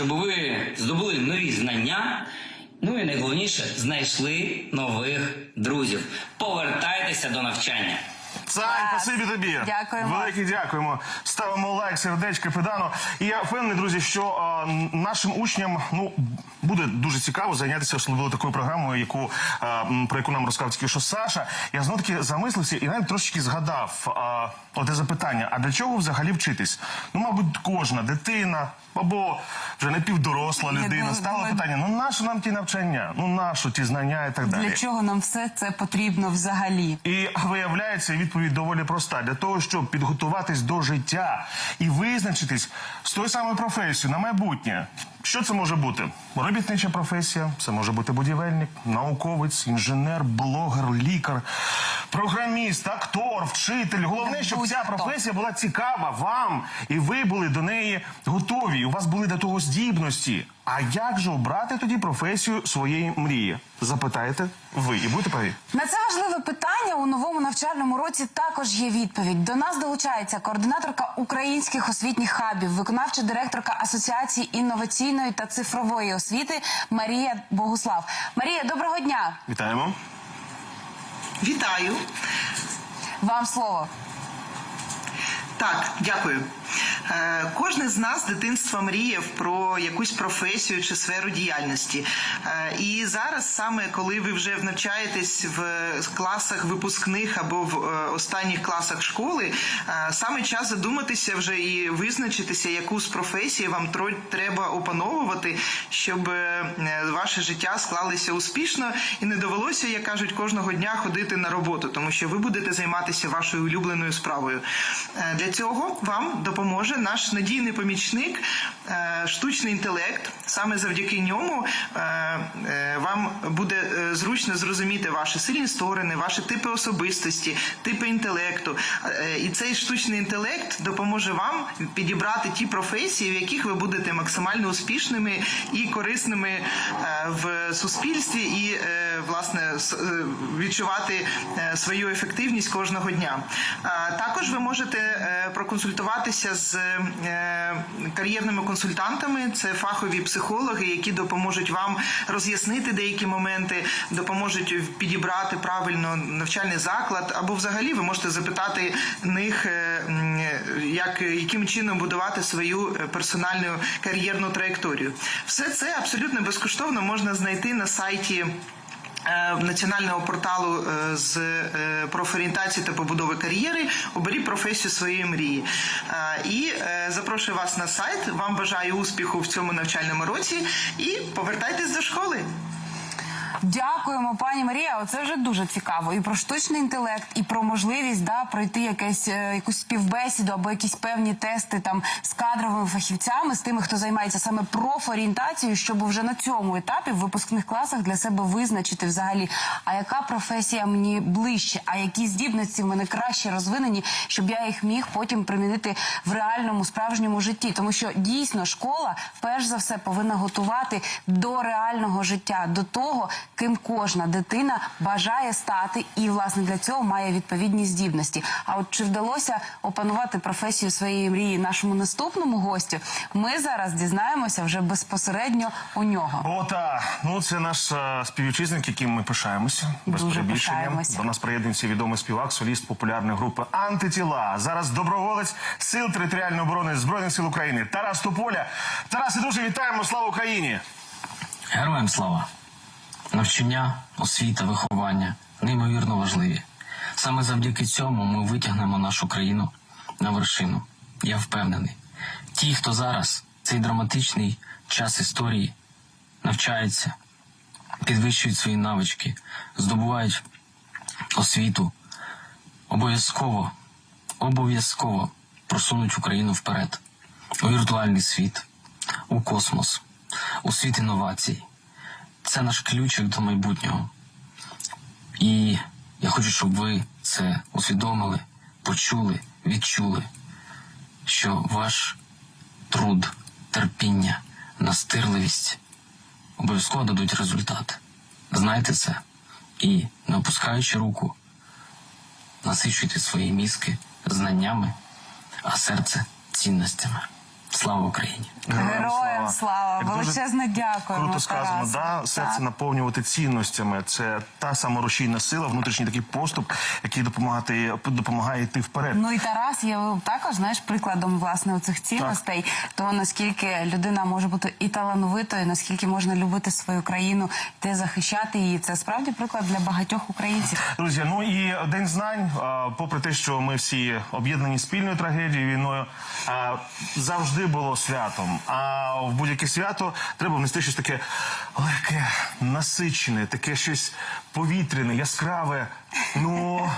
щоб ви здобули нові знання. Ну і найголовніше знайшли нових друзів. Повертайтеся до навчання. Сань, спасибі тобі. Дякуємо. Велике дякуємо. Ставимо лайк, сердечко, педану. І я впевнений, друзі, що а, нашим учням ну буде дуже цікаво зайнятися особливо такою програмою, яку а, про яку нам розказав тільки що Саша. Я знову таки замислився і навіть трошечки згадав а, оте запитання: а для чого взагалі вчитись? Ну, мабуть, кожна дитина або вже напівдоросла Я людина думаю- питання: ну нащо нам ті навчання? Ну нащо ті знання і так далі. Для чого нам все це потрібно взагалі? І виявляється, відповідь доволі проста. Для того, щоб підготуватись до життя і визначитись з тою самою професією на майбутнє. Що це може бути? Робітнича професія, це може бути будівельник, науковець, інженер, блогер, лікар, програміст, актор, вчитель. Головне, щоб ця професія була цікава вам, і ви були до неї готові. і У вас були до того здібності. А як же обрати тоді професію своєї мрії? Запитаєте ви і будете праві. На це важливе питання у новому навчальному році також є відповідь. До нас долучається координаторка українських освітніх хабів, виконавча директорка Асоціації інноваційної та цифрової освіти Марія Богуслав. Марія, доброго дня! Вітаємо. Вітаю. Вам слово. Так, дякую. Е, Кожен з нас з дитинства мріяв про якусь професію чи сферу діяльності. Е, І зараз, саме коли ви вже навчаєтесь в класах випускних або в е, останніх класах школи, саме час задуматися вже і визначитися, яку з професій вам треба опановувати, щоб ваше життя склалося успішно і не довелося, як кажуть, кожного дня ходити на роботу, тому що ви будете займатися вашою улюбленою справою. Для цього вам допоможе наш надійний помічник, е, штучний інтелект. Саме завдяки ньому е, е, вам буде зручно зрозуміти ваші сильні сторони, ваші типи особистості, типи інтелекту. І цей штучний інтелект допоможе вам підібрати ті професії, в яких ви будете максимально успішними і корисними в суспільстві, і власне відчувати свою ефективність кожного дня. Також ви можете проконсультуватися з кар'єрними консультантами. Це фахові психологи, які допоможуть вам роз'яснити деякі моменти, допоможуть підібрати правильно навчальний заклад, або взагалі ви можете запитати них, е, як яким чином будувати свою е, персональну кар'єрну траєкторію. Все це абсолютно безкоштовно можна знайти на сайті. Е, Національного порталу е, з е, профорієнтації та побудови кар'єри оберіть професію своєї мрії. І запрошую вас на сайт. Вам бажаю успіху в цьому навчальному році і повертайтесь до школи. Дякуємо, пані Марія. Оце вже дуже цікаво. І про штучний інтелект, і про можливість да, пройти якесь, е, якусь співбесіду або якісь певні тести там з кадровими фахівцями, з тими, хто займається саме профорієнтацією, щоб вже на цьому етапі в випускних класах для себе визначити взагалі, а яка професія мені ближче, а які здібності в мене краще розвинені, щоб я їх міг потім примінити в реальному справжньому житті. Тому що дійсно школа перш за все повинна готувати до реального життя, до того, ким кожна дитина бажає стати, і власне для цього має відповідні здібності. А от чи вдалося опанувати професію своєї мрії нашому наступному гостю? Ми зараз дізнаємося вже безпосередньо у нього. Ота, ну це наш е, співвітчизник, яким ми пишаємося. Без Дуже перебільшення. пишаємося. До нас приєднується відомий співак, соліст популярної групи Антитіла. Зараз доброволець сил територіальної оборони збройних сил України. Тарас Тополя. Тарасе, дуже вітаємо! Слава Україні! Героям слава! Навчання, освіта, виховання неймовірно важливі. Саме завдяки цьому ми витягнемо нашу країну на вершину. Я впевнений. Ті, хто зараз цей драматичний час історії навчаються, підвищують свої навички, здобувають освіту, обов'язково, обов'язково просунуть Україну вперед у віртуальний світ, у космос, у світ інновацій. Це наш ключик до майбутнього. І я хочу, щоб ви це усвідомили, почули, відчули, що ваш труд, терпіння, настирливість обов'язково дадуть результат. Знайте це і, не опускаючи руку, насичуйте свої мізки знаннями, а серце цінностями. Слава Україні! Героям слава! Як дуже Величезне дякуємо, Круто сказано, да? серце Так. наповнювати цінностями. Це та саморушійна сила, внутрішній такий поступ, який допомагає, допомагає йти вперед. Ну і Тарас є також знаєш прикладом власне цих цінностей, того наскільки людина може бути і талановитою, наскільки можна любити свою країну, те захищати її. Це справді приклад для багатьох українців. Друзі, ну і день знань, попри те, що ми всі об'єднані спільною трагедією війною, а, завжди було святом. А в будь-яке свято треба внести щось таке легке, насичене, таке щось повітряне, яскраве. Ну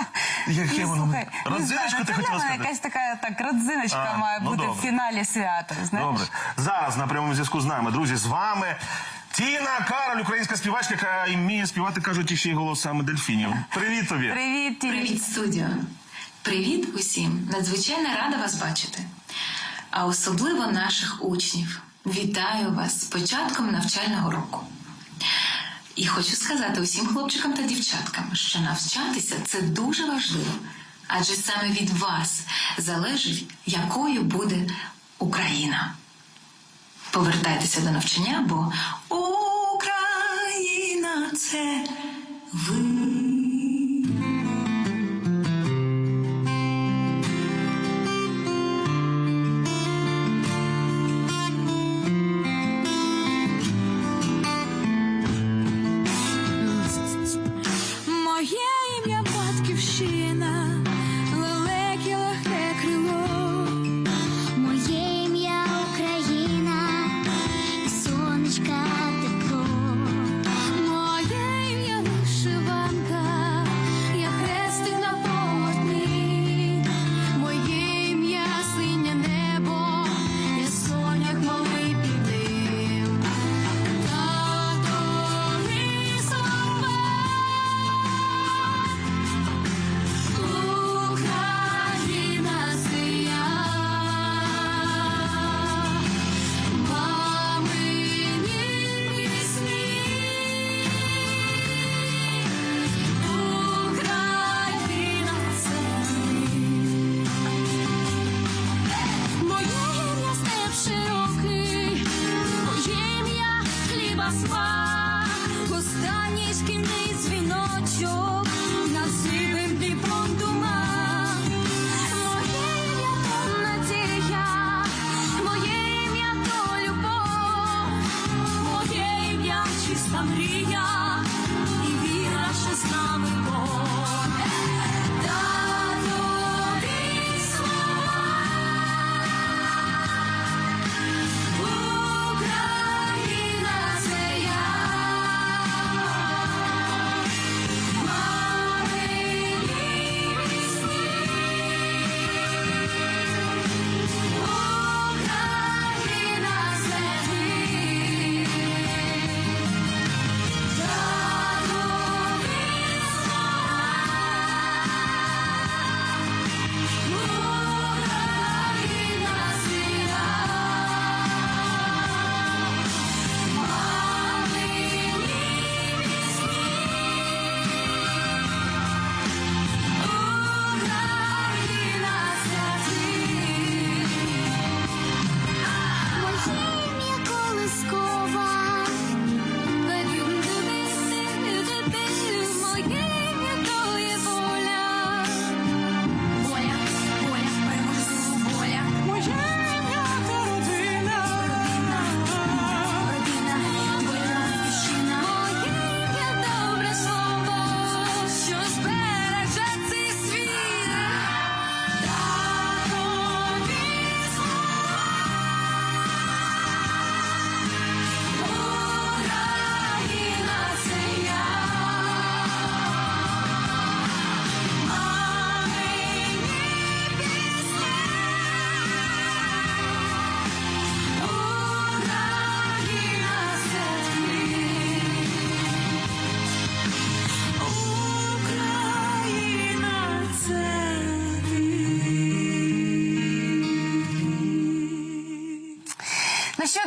яке Ну, воно родзиночку ти хотіла сказати? Якась така так родзиночка А, має ну, бути в фіналі свята. Знаєш? Добре. Зараз на прямому зв'язку з нами, друзі, з вами. Тіна Кароль, українська співачка, яка вміє співати, кажуть, і ще й голосами дельфінів. Привіт тобі! Привіт, Тіні. Привіт, студіо! Привіт усім! Надзвичайно рада вас бачити. А особливо наших учнів. Вітаю вас з початком навчального року. І хочу сказати усім хлопчикам та дівчаткам, що навчатися це дуже важливо, адже саме від вас залежить, якою буде Україна. Повертайтеся до навчання, бо Україна це ви. Yeah.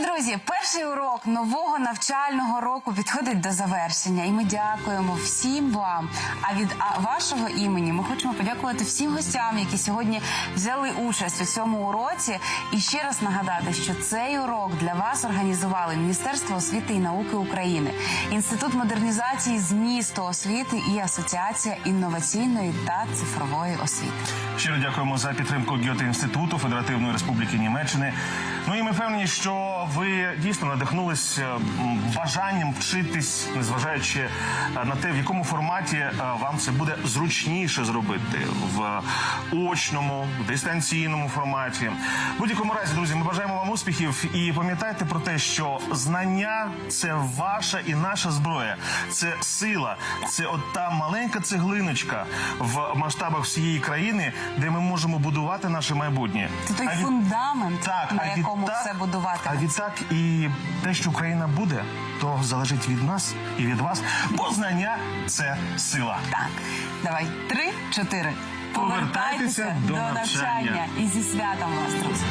Друзі, перший урок нового навчального року підходить до завершення, і ми дякуємо всім вам. А від вашого імені ми хочемо подякувати всім гостям, які сьогодні взяли участь у цьому уроці. І ще раз нагадати, що цей урок для вас організували Міністерство освіти і науки України, Інститут модернізації змісту освіти і Асоціація інноваційної та цифрової освіти. Щиро дякуємо за підтримку Гьоте інституту Федеративної Республіки Німеччини. Ну і ми впевнені, що ви дійсно надихнулись бажанням вчитись, незважаючи е, на те, в якому форматі е, вам це буде зручніше зробити в очному, в дистанційному форматі. В будь-якому разі, друзі, ми бажаємо вам успіхів і пам'ятайте про те, що знання це ваша і наша зброя, це сила, це от та маленька цеглиночка в масштабах всієї країни, де ми можемо будувати наше майбутнє. Це той А від- фундамент, так, на якому відтак- все будувати. А відтак і те, що Україна буде, то залежить від нас і від вас, бо знання це сила. Так, давай три, чотири. Повертайтеся до навчання. і зі святом вас, друзі.